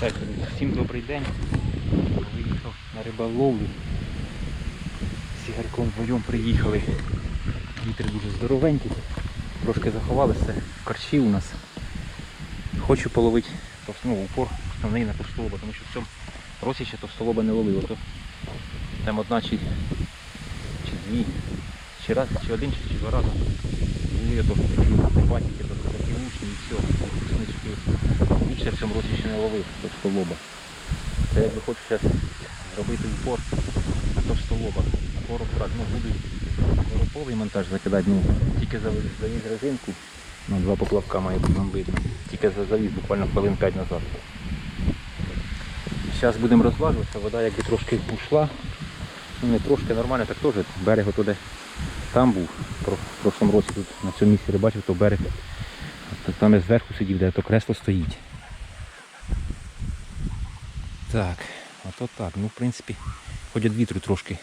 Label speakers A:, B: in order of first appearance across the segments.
A: Так, всім добрий день. Виїхав на риболовлю. З Ігорьком вдвоєм приїхали. Вітер дуже здоровенький. Трошки заховалися. Корчі у нас. Хочу половити ну, упор основний на товстолоба, тому що в цьому році ще товстолоба не ловив. То там одна чи, чи дві, чи раз, чи один, чи, два рази. Були я теж такі тобто такі учні і все. Більше в цьому році ще не ловив товстолоба. Це якби хочу зараз зробити упор на товстолоба. Упор брати, ну буду короповий монтаж закидати, ну тільки завіз, резинку. Ну, два поплавка має бути вам видно. Тільки за- завіз буквально хвилин 5 назад. Зараз будемо розважуватися, вода якби трошки ушла. Ну не трошки нормально, так теж берег туди там був. В прошлому році тут на цьому місці я бачив, то берег. Там я зверху сидів, де то кресло стоїть. Так, ото так. Ну, в принципі, хоч від вітру трошки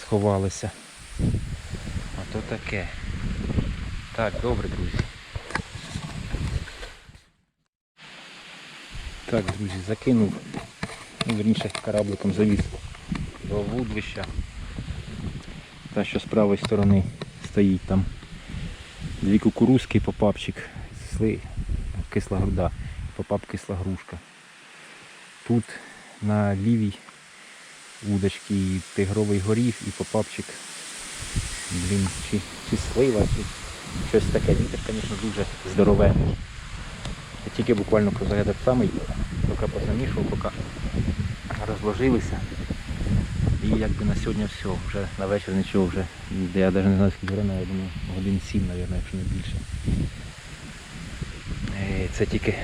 A: сховалися. Ото таке. Так, добре, друзі. Так, друзі, закинув. Ну, верніше, корабликом завіз до вудлища. Та, що з правої сторони стоїть там. Дві кукурузки, попапчик, сли, кисла груда, попап кисла грушка. Тут на лівій удочці тигровий горіх і попапчик. Блін, чи, чи слива, чи щось таке. Вітер, звісно, дуже здоровенний. Я тільки буквально позагляд самий, поки позамішував, поки розложилися. І якби на сьогодні все, вже на вечір нічого вже. Я навіть не знаю скільки годин, я думаю, годин 7, мабуть, якщо не більше. Е, Це тільки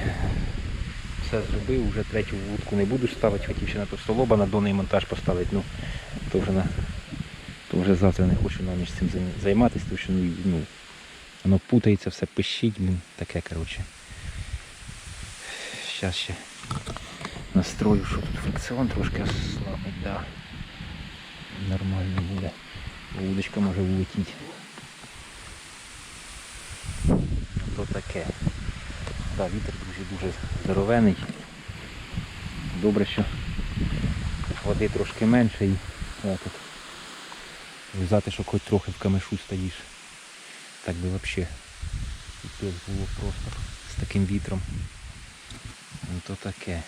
A: все зробив, вже третю вудку не буду ставити, хотів ще на товстолоба на донний монтаж поставити, ну то вже на то вже завтра не хочу на ніч цим займатися, тому що ну, ну, воно путається, все пищить, таке коротше. Зараз ще настрою, щоб тут фрикціон трошки ослабить, да. Нормально буде. Удочка може влетіти. То таке. Да, вітер дуже дуже здоровений. Добре, що води трошки менше і о, тут взяти, що хоч трохи в камешу стоїш. Так би взагалі було просто з таким вітром. Ну то таке.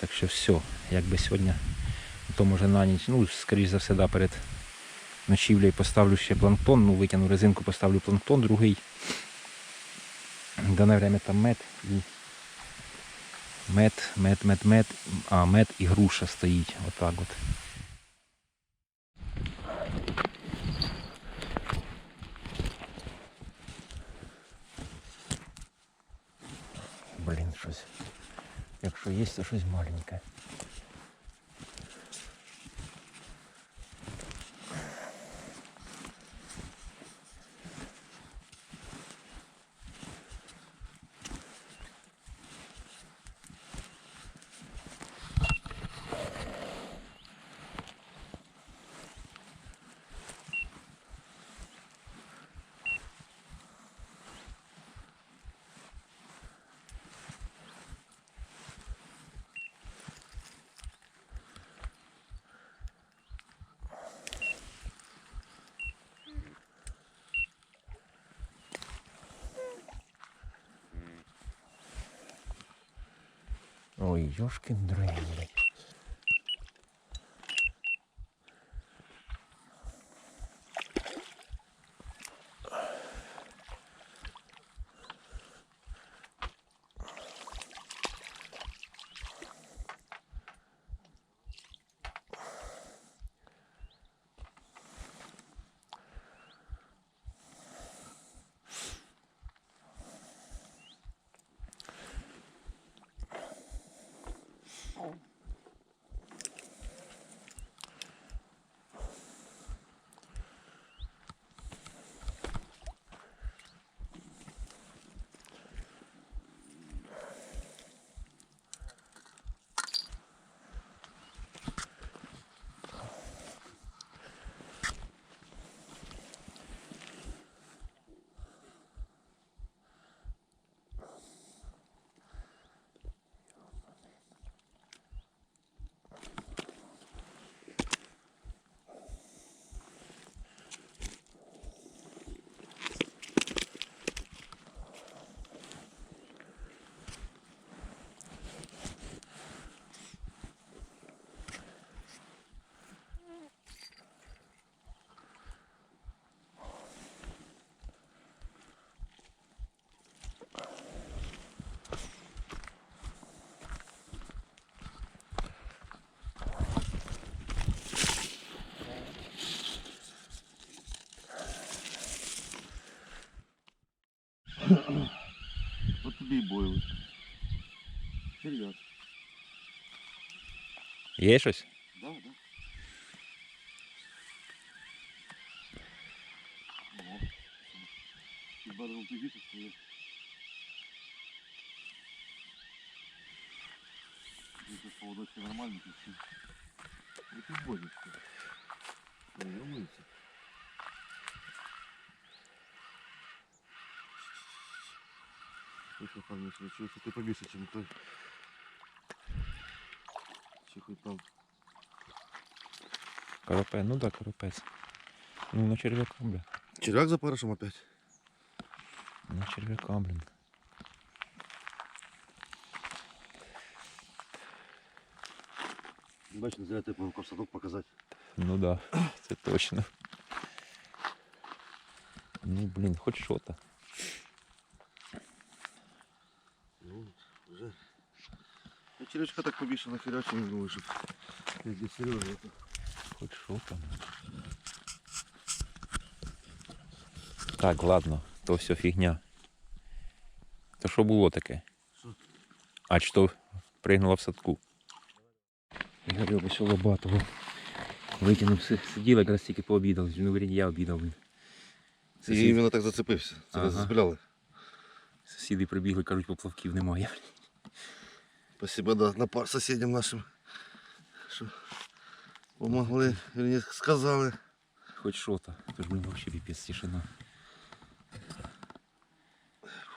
A: Так що все, якби сьогодні, то може на ніч, ну, скоріш за все, да, перед ночівлею поставлю ще планктон, ну витягну резинку, поставлю планктон, другий. Дане время там мед і мед, мед, мед, мед, а мед і груша стоїть. Отак от. Блін, щось. Якщо є, то щось маленьке. Ой, ёшкин дрын, блядь.
B: От тобі і бойли. Черв'як.
A: Є щось?
B: Да, да. О, Хіба там ти більше стоїть? Це поводочки нормальні тут всі. Ну ти бодишся. не чую, що ти побільше, ніж той. Чи хоч там.
A: Коропець, ну так, коропець. Ну на черв'яка, бля.
B: Червяк за парашем опять.
A: На черв'яка, блін.
B: Бач, не зря тебе повинен садок показати.
A: Ну да, це точно. Ну блін, хоч що-то.
B: Я так побільше нахерячу, не думаю, щоб я здесь серйозно. это.
A: Хоч що там. Так, ладно, то все фігня. То що було таке?
B: Що?
A: А чи то пригнула в садку? Ігорьок ось лобатого. Витягнув, си- сиділи, якраз тільки пообідали. Ну, вірні, я обідав.
B: І
A: Сусід,
B: так зацепився. Це
A: Ага.
B: ага. зазбляли.
A: сусіди прибігли, кажуть, поплавків немає.
B: Спасибо, да, на пар сусідям нашим. Що помогли, верні, сказали.
A: Хоч що-то. Тож, блін, вообще піпець тишина.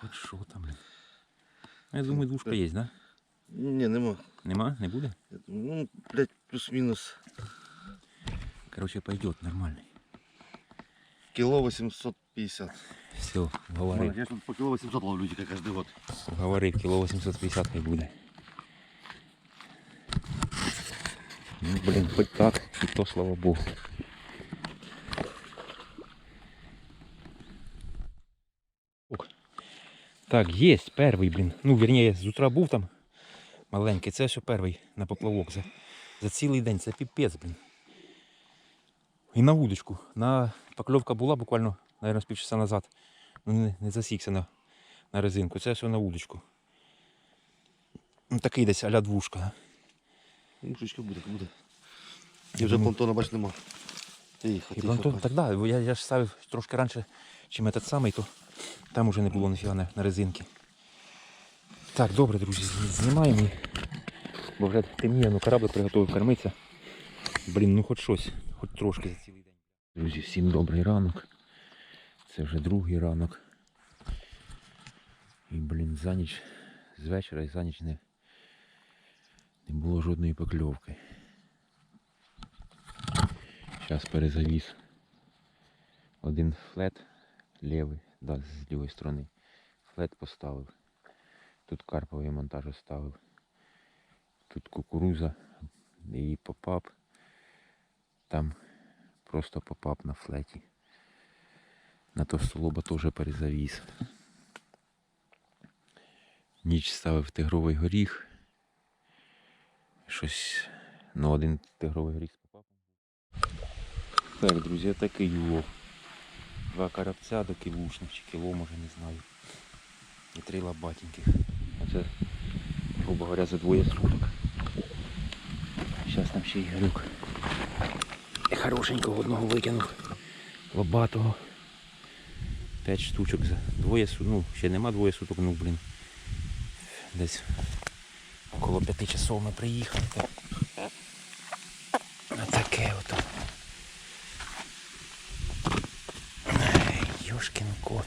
A: Хоч що там, блін. Ну, я думаю, двушка є, да?
B: Ні, нема.
A: Нема? Не буде?
B: Я думаю, Ну, блядь, плюс-мінус.
A: Короче, пойдет нормально.
B: Кіло 850.
A: Все,
B: Ладно,
A: говорив.
B: я ж тут по кіло 800 ловлю тільки кожен год.
A: Говорив, кіло 850 хай буде. Ну, блін, хоч так, і то слава Богу. Так, є перший, блін. Ну, вірніше, з утра був там маленький. Це що перший на поплавок. За, за цілий день. Це піпець, блін. І на вудочку. На покльовка була буквально, мабуть, з півчаса назад. Ну, не, не засікся на, на резинку. Це все на вудочку. Ну, такий десь аля двушка.
B: Ну, шучка буде, буде. І вже понтона, бач, нема. Тихо, тихо. Кать.
A: так да, бо я, я ж ставив трошки раніше, чим этот самий, то там уже не було ніфіга на, на резинки. Так, добре, друзі, знімаємо. Бо вже темніє, ну корабль приготував кормитися. Блін, ну хоч щось, хоч трошки за цілий день. Друзі, всім добрий ранок. Це вже другий ранок. І, блін, за ніч, з вечора і за ніч не, не було жодної покльовки. Зараз перезавіз один флет лівий, да, з лівої сторони. Флет поставив. Тут карповий монтаж оставив. Тут кукуруза і попап. Там просто попап на флеті. На то столоба теж перезавіз. Ніч ставив тигровий горіх. Щось, ну один тигровий горіх з. Так, друзі, такий улов. Два карабця до кілушних чи кіло, може не знаю. І три лабатеньких. Оце, грубо говоря, за двоє суток. Зараз там ще й грюк. Хорошенького одного викинув. Лобатого. П'ять штучок за двоє суток. Ну, ще нема двоє суток, ну блін. Десь около п'яти часов ми приїхали. Так. Отаке ото. Ай, Йошкін кот.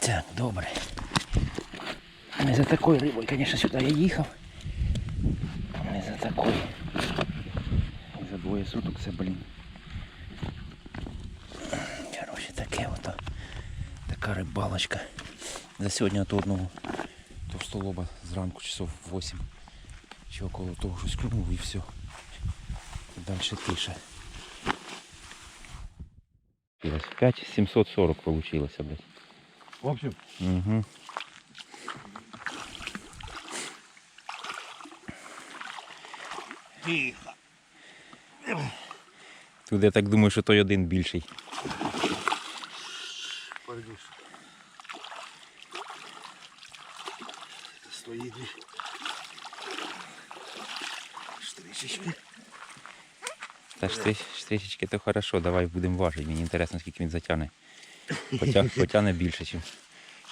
A: Так, добре. Не за такою рибою, звісно, сюди я їхав. Не за такою. За двоє суток це, блін. Короче, таке ото. Така рибалочка. За сьогодні то одного товстолоба зранку часов 8. Чи около того щось клюнув і все. Далі тише. 5 740 получилось, блядь.
B: В общем,
A: Угу.
B: тихо.
A: Тут я так думаю, що той один більший.
B: Свои две штричечки.
A: Та ж три штричечки то хорошо, давай будемо важити. Мені інтересно, скільки він затягне. Потяг, потягне більше, чим,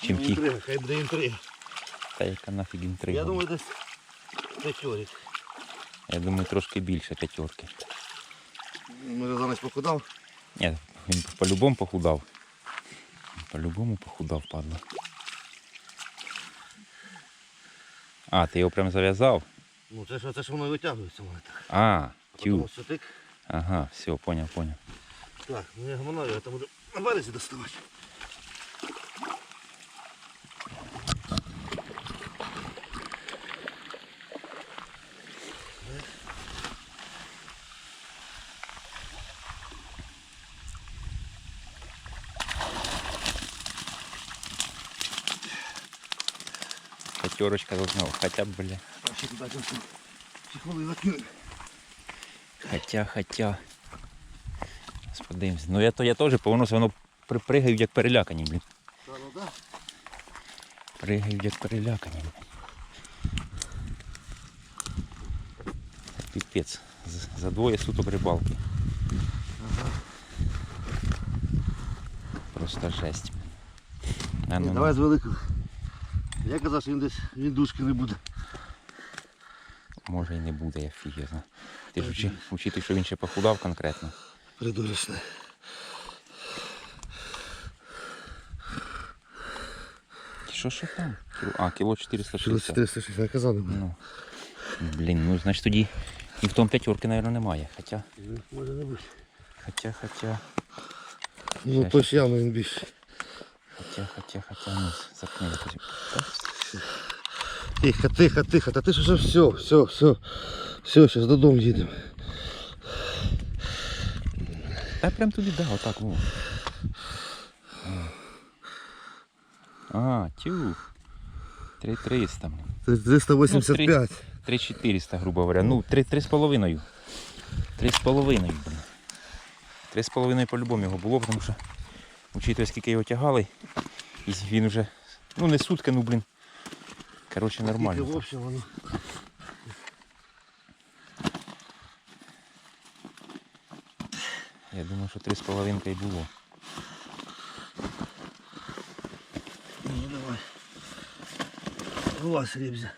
A: чим
B: Ну,
A: ті.
B: интрига, хай буде інтрига.
A: Та яка нафіг інтрига.
B: Я думаю, десь п'ятьорик.
A: Я думаю, трошки більше п'ятерки.
B: Може за нас покудав?
A: Ні, він по-любому похудав. По-любому похудав, падла. А, ти його прям зав'язав?
B: Ну це ж, це ж воно і витягується мене так.
A: А, тю.
B: що тик.
A: Ага, все, поняв, поняв.
B: Так, ну я гамонаю, я там буду на березі доставати.
A: Пятерочка должна хотя бы, бля.
B: Вообще туда закинуть.
A: Хотя, хотя. Зараз. Ну я то я теж повно воно при- пригають як перелякані, блін.
B: Ну.
A: Пригають як перелякані. Піпець. За двоє суток рибалки. Просто жесть. А ну,
B: давай з великого. Я казав, що він десь він дужки не буде.
A: може і не буде, я фіг я знаю. Ти ж учи, учити, що він ще похудав конкретно.
B: Придурочне.
A: Що що там? А, кіло 460.
B: 460, я казав не.
A: Ну, блін, ну значить тоді і в тому п'ятерки, мабуть, немає. Хоча,
B: Може не бути.
A: хоча, хоча,
B: Ну то ж явно він більший.
A: хоча, хоча, хоча, ну, заткни.
B: Тихо, тихо, тихо, та ти ж уже все, все, все. Все, зараз додому їдемо.
A: Та прям туди, да, отак, о. А, тю. 3300. блін.
B: 385.
A: 3400, грубо говоря. Ну, 3, 3 з половиною. 3 з половиною, 3 з половиною по-любому його було, тому що, учитує, скільки його тягали, і він вже, ну не сутки, ну, блін. Коротше, нормально.
B: в общем, воно.
A: Я думаю, що три з половинкою було.
B: Ну давай. Вас, ребзя.